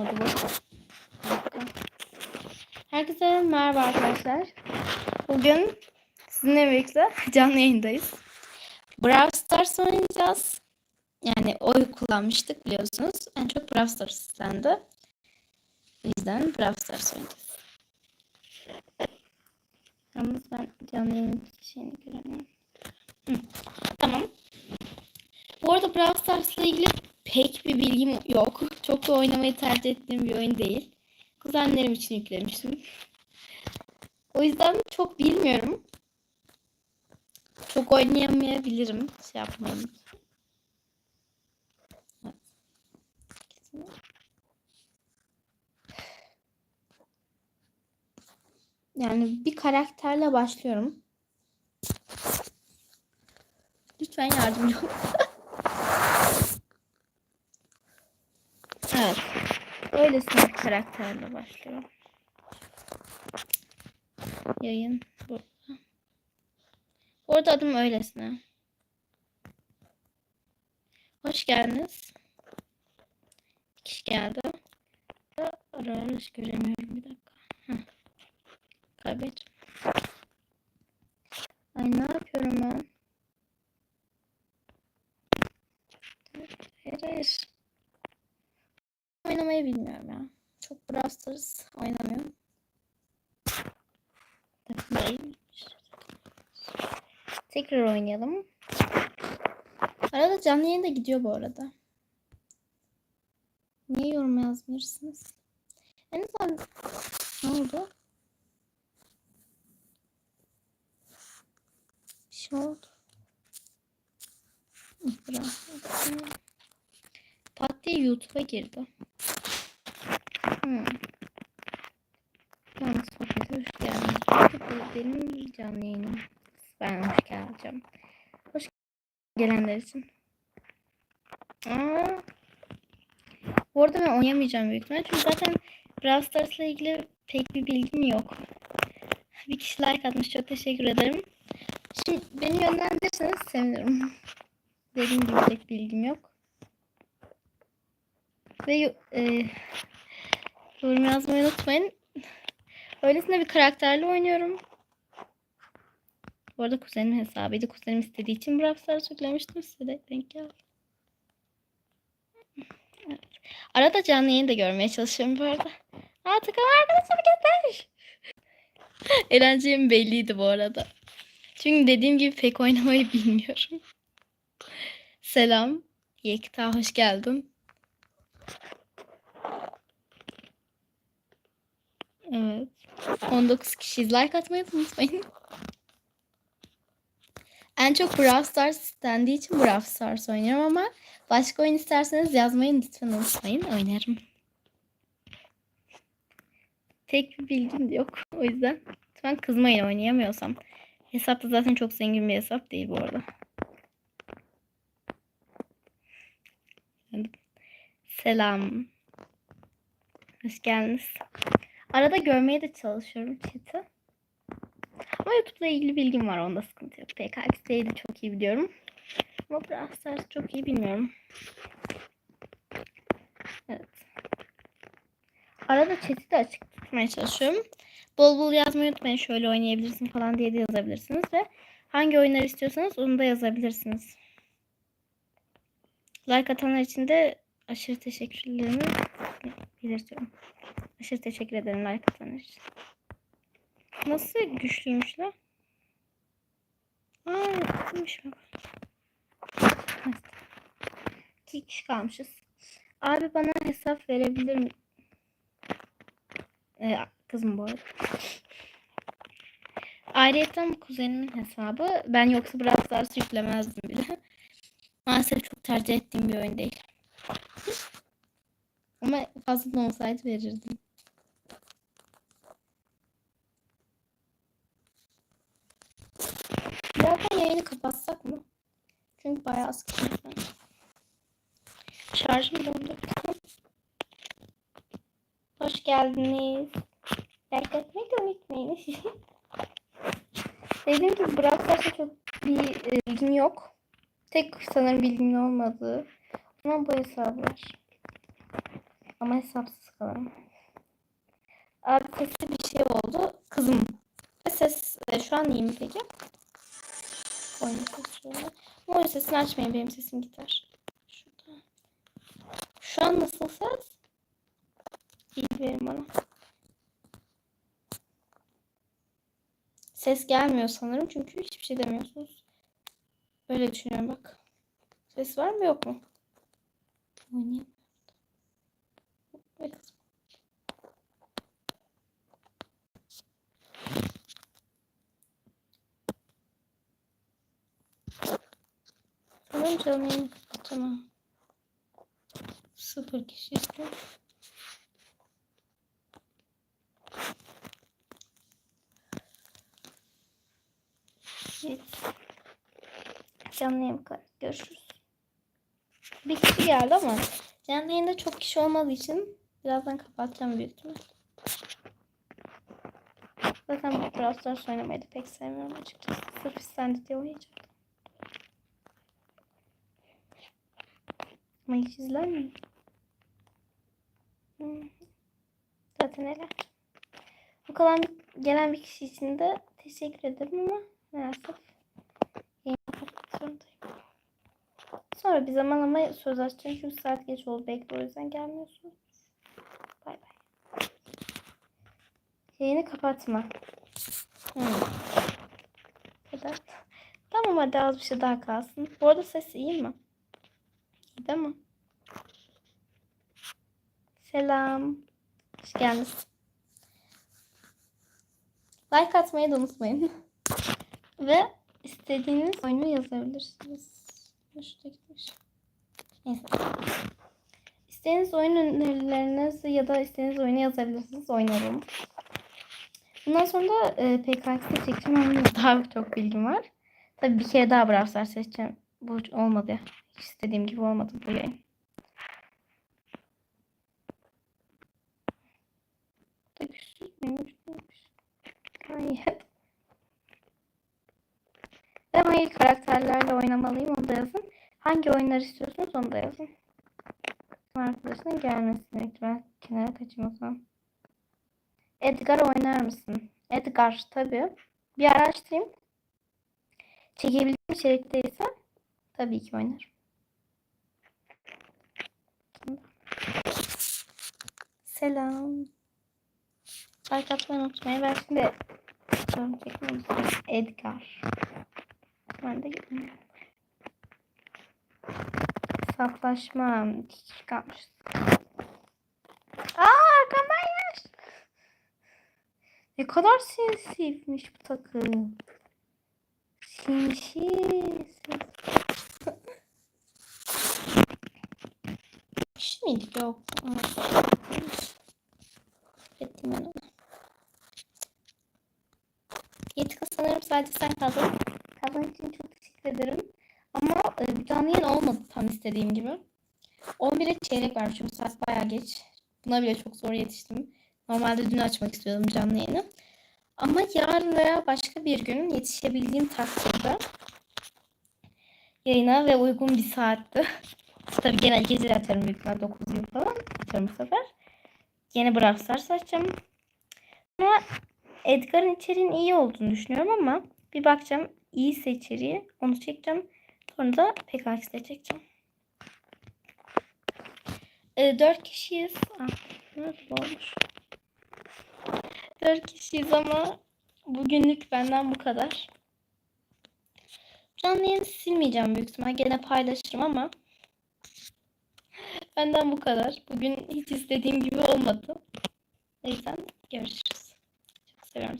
olmadı bu. Herkese merhaba arkadaşlar. Bugün sizinle birlikte canlı yayındayız. Brawl Stars oynayacağız. Yani oy kullanmıştık biliyorsunuz. En çok Brawl Stars istendi. O yüzden Brawl Stars oynayacağız. Yalnız ben canlı yayın şeyini göremiyorum. Hı, Tamam. Bu arada Brawl Stars'la ilgili pek bir bilgim yok. Çok da oynamayı tercih ettiğim bir oyun değil. Kuzenlerim için yüklemiştim. O yüzden çok bilmiyorum. Çok oynayamayabilirim. Şey yapmayın. Evet. Yani bir karakterle başlıyorum. Lütfen yardımcı olun. Evet. Öylesine karakterle başlıyorum. Yayın burada. Bu arada adım öylesine. Hoş geldiniz. Kişi geldi. Ara ara hiç göremiyorum bir dakika. Heh. Kaybet. Ay ne yapıyorum ben? Hayır. Oynamayı bilmiyorum ya. Çok Brawl Stars oynamıyorum. Tekrar oynayalım. Arada canlı yayın da gidiyor bu arada. Niye yorum yazmıyorsunuz? En azından ne oldu? Bir şey oldu. Biraz. Pat YouTube'a girdi. Hmm. Ben sohbete hoş geldiniz. Bu benim canlı yayınım. Ben hoş geleceğim. Hoş gelenler için. Aa. Bu arada ben oynamayacağım büyük ihtimalle. Çünkü zaten Brawl Stars'la ilgili pek bir bilgim yok. Bir kişi like atmış. Çok teşekkür ederim. Şimdi beni yönlendirirseniz sevinirim. Dediğim gibi pek bilgim yok. Ve e, yorum yazmayı unutmayın. Öylesine bir karakterle oynuyorum. Bu arada kuzenim hesabıydı. Kuzenim istediği için Brawl Stars yüklemiştim. Size de denk geldi. Evet. Arada canlı yayını da görmeye çalışıyorum bu arada. Aa takım arkadaşım getir. Eğlencem belliydi bu arada. Çünkü dediğim gibi pek oynamayı bilmiyorum. Selam. Yekta hoş geldin. Evet. 19 kişiyiz. Like atmayı unutmayın. En çok Brawl Stars dendiği için Brawl Stars oynuyorum ama başka oyun isterseniz yazmayı lütfen unutmayın. Oynarım. Tek bir bilgim de yok. O yüzden lütfen kızmayın oynayamıyorsam. Hesap da zaten çok zengin bir hesap değil bu arada. Selam. Hoş geldiniz. Arada görmeye de çalışıyorum chat'i. Ama YouTube'la ilgili bilgim var. Onda sıkıntı yok. PKX'yi de çok iyi biliyorum. Ama Brawl Stars çok iyi bilmiyorum. Evet. Arada chat'i de açık tutmaya çalışıyorum. Bol bol yazmayı unutmayın. Şöyle oynayabilirsin falan diye de yazabilirsiniz. Ve hangi oyunlar istiyorsanız onu da yazabilirsiniz. Like atanlar için de aşırı teşekkürlerimi belirtiyorum. Aşırı teşekkür ederim like atanlar için. Nasıl güçlüymüşler? Aa, güçlüymüş mü? İki kişi kalmışız. Abi bana hesap verebilir mi? Ee, kızım bu arada. Ayrıyeten bu kuzenimin hesabı. Ben yoksa Brawl Stars yüklemezdim bile. Maalesef çok tercih ettiğim bir oyun değil. Ama fazla olsaydı verirdim. Birazdan yayını kapatsak mı? Çünkü bayağı var. Şarjım dondu. Hoş geldiniz. Like atmayı da unutmayın. Dediğim gibi Brawl çok bir e, bilgim yok. Tek sanırım bilgimin olmadığı. Ama bu hesabı var. Ama hesapsız kalırım. Abi sesi bir şey oldu. Kızım. Ses e, şu an iyi mi peki? Oyun sesi oyun sesini açmayın. Benim sesim gider. Şurada. Şu an nasıl ses? İyi verin bana. Ses gelmiyor sanırım çünkü hiçbir şey demiyorsunuz. Öyle düşünüyorum bak. Ses var mı yok mu? Oynayayım. Ve kızım. Sanırım canım yayını. Sıfır kişi istiyor. Evet. Canlı. Görüşürüz. Bir kişi geldi ama canlı yayında çok kişi olmadığı için birazdan kapatacağım büyük ihtimal. Zaten bu Brawl Stars oynamayı pek sevmiyorum açıkçası. Sırf istendi diye oynayacaktım. Ama hiç izlenmiyor. Hmm. Zaten neler. Bu kalan gelen bir kişi için de teşekkür ederim ama maalesef yayını kapatmak zorundayım. Sonra bir zaman ama söz açacağım çünkü saat geç oldu belki o yüzden gelmiyorsunuz. Bay bay. Yayını kapatma. Hmm. Kapat. Tamam hadi az bir şey daha kalsın. Bu arada ses iyi mi? İyi değil mi? Selam. Hoş geldiniz. Like atmayı da unutmayın. Ve istediğiniz oyunu yazabilirsiniz. Şurada gitmiş. Neyse. İstediğiniz oyun önerileriniz ya da istediğiniz oyunu yazabilirsiniz. Oynarım. Bundan sonra da e, PKX'de çekeceğim. Onda daha çok bilgim var. Tabii bir kere daha Brawl Stars seçeceğim. Bu olmadı. Hiç istediğim gibi olmadı bu yayın. Da güçsüz müyüm? Güçlüymüş. Hayır. Ben hangi karakterlerle oynamalıyım onu da yazın. Hangi oyunlar istiyorsunuz onu da yazın. Arkadaşının gelmesini. Ben kenara kaçayım o zaman. Edgar oynar mısın? Edgar tabii. Bir araştırayım. Çekebildiğim içerikteyse tabii ki oynarım. Selam. Like atmayı unutmayın. Ben şimdi. Edgar. Ben de gitmiyorum. Hiç kalmış. Aa arkamdan yaş. Ne kadar sinsiymiş bu takım. Sinsi. Kişi miydik? Yok. Ettim ben onu. Yetika sanırım sadece sen kaldın. Kaldığın için çok teşekkür ederim. Ama e, bir canlı yayın olmadı tam istediğim gibi. 11'e çeyrek var çünkü saat bayağı geç. Buna bile çok zor yetiştim. Normalde dün açmak istiyordum canlı yayını. Ama yarın veya başka bir gün yetişebildiğim takdirde yayına ve uygun bir saatte tabii genel gece atarım büyük ihtimalle 9 gibi falan atarım bu sefer. Yeni Brawl Stars. Ama Edgar'ın içeriğinin iyi olduğunu düşünüyorum ama bir bakacağım iyiyse içeriği onu çekeceğim. Sonra da PKX'de çekeceğim. E, 4 kişiyiz. Ah, nasıl olmuş? 4 kişiyiz ama bugünlük benden bu kadar. Canlı yayını silmeyeceğim büyük ihtimal. Gene paylaşırım ama benden bu kadar. Bugün hiç istediğim gibi olmadı. O yüzden görüşürüz. Çok seviyorum.